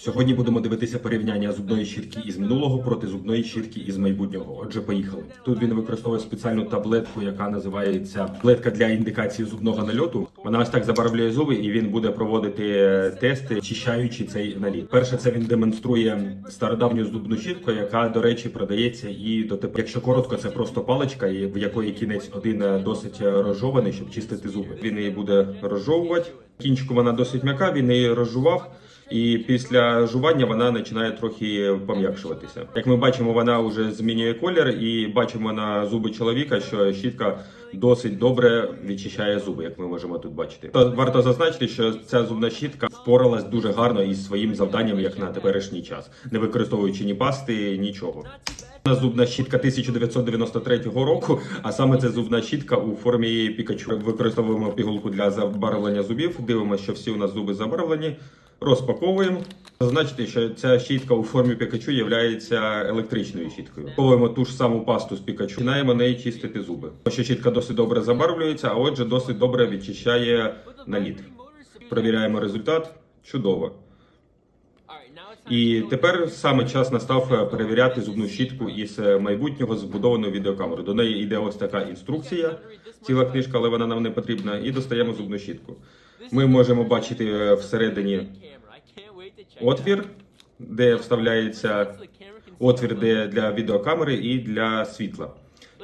Сьогодні будемо дивитися порівняння зубної щітки із минулого проти зубної щітки із майбутнього. Отже, поїхали. Тут він використовує спеціальну таблетку, яка називається таблетка для індикації зубного нальоту. Вона ось так забарвлює зуби, і він буде проводити е, тести, очищаючи цей наліт. Перше, це він демонструє стародавню зубну щітку, яка, до речі, продається і дотепер. Якщо коротко, це просто паличка, в якої кінець один е, досить розжований, щоб чистити зуби. Він її буде розжовувати. Кінчику вона досить м'яка, він її розжував. І після жування вона починає трохи пом'якшуватися. Як ми бачимо, вона вже змінює колір, і бачимо на зуби чоловіка, що щітка досить добре відчищає зуби, як ми можемо тут бачити. То варто зазначити, що ця зубна щітка впоралась дуже гарно із своїм завданням, як на теперішній час, не використовуючи ні пасти, нічого. Зубна щітка 1993 року, а саме це зубна щітка у формі Пікачу. Використовуємо пігулку для забарвлення зубів. Дивимося, що всі у нас зуби забарвлені. Розпаковуємо. Зазначити, що ця щітка у формі Пікачу є електричною щіткою. Паковуємо ту ж саму пасту з Пікачу. Починаємо неї чистити зуби. Що щітка досить добре забарвлюється, а отже, досить добре відчищає наліт. Провіряємо результат. Чудово. І тепер саме час настав перевіряти зубну щітку із майбутнього збудованою відеокамерою. До неї йде ось така інструкція, ціла книжка, але вона нам не потрібна. І достаємо зубну щітку. Ми можемо бачити всередині отвір, де вставляється отвір де для відеокамери і для світла.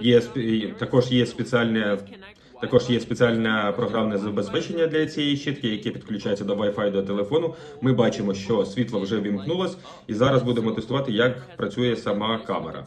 Є також є спеціальне також є спеціальне програмне забезпечення для цієї щітки, яке підключається до Wi-Fi до телефону. Ми бачимо, що світло вже вімкнулось, і зараз будемо тестувати, як працює сама камера.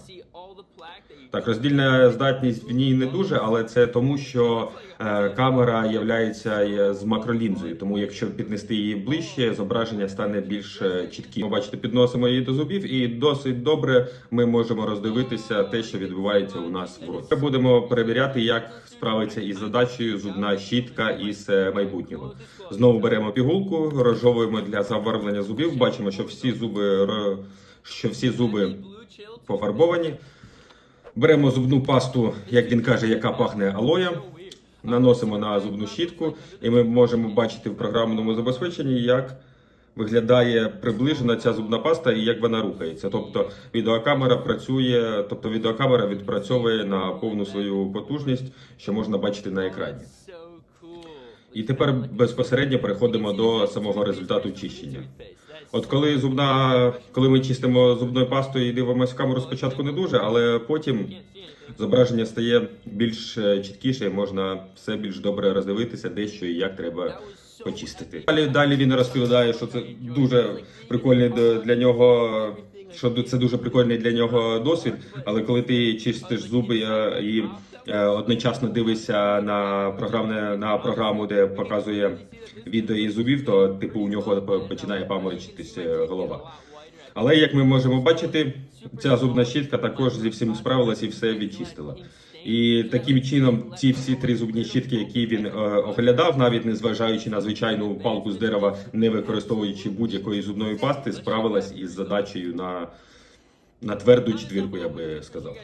Так, роздільна здатність в ній не дуже, але це тому, що е, камера є з макролінзою. Тому, якщо піднести її ближче, зображення стане більш е, чітким. Ви бачите, підносимо її до зубів, і досить добре ми можемо роздивитися те, що відбувається у нас в роті. Будемо перевіряти, як справиться із задачею зубна щітка із е, майбутнього. Знову беремо пігулку, розжовуємо для забарвлення зубів. Бачимо, що всі зуби що всі зуби пофарбовані. Беремо зубну пасту, як він каже, яка пахне алоєм, наносимо на зубну щітку, і ми можемо бачити в програмному забезпеченні, як виглядає приближена ця зубна паста і як вона рухається. Тобто відеокамера працює, тобто відеокамера відпрацьовує на повну свою потужність, що можна бачити на екрані. І тепер безпосередньо переходимо до самого результату чищення. От коли зубна, коли ми чистимо зубною пастою і дивимося в камеру, спочатку не дуже, але потім зображення стає більш е, чіткіше, можна все більш добре роздивитися, де що і як треба почистити. Далі, далі він розповідає, що це дуже прикольний для нього. Що це дуже прикольний для нього досвід, але коли ти чистиш зуби е, і одночасно дивишся на програмне на програму, де показує відео із зубів, то типу у нього починає паморочитись е, голова. Але як ми можемо бачити, ця зубна щітка також зі всім справилась і все відчистила. І таким чином ці всі три зубні щітки, які він е, оглядав, навіть не зважаючи на звичайну палку з дерева, не використовуючи будь-якої зубної пасти, справилась із задачею на, на тверду четвірку, я би сказав.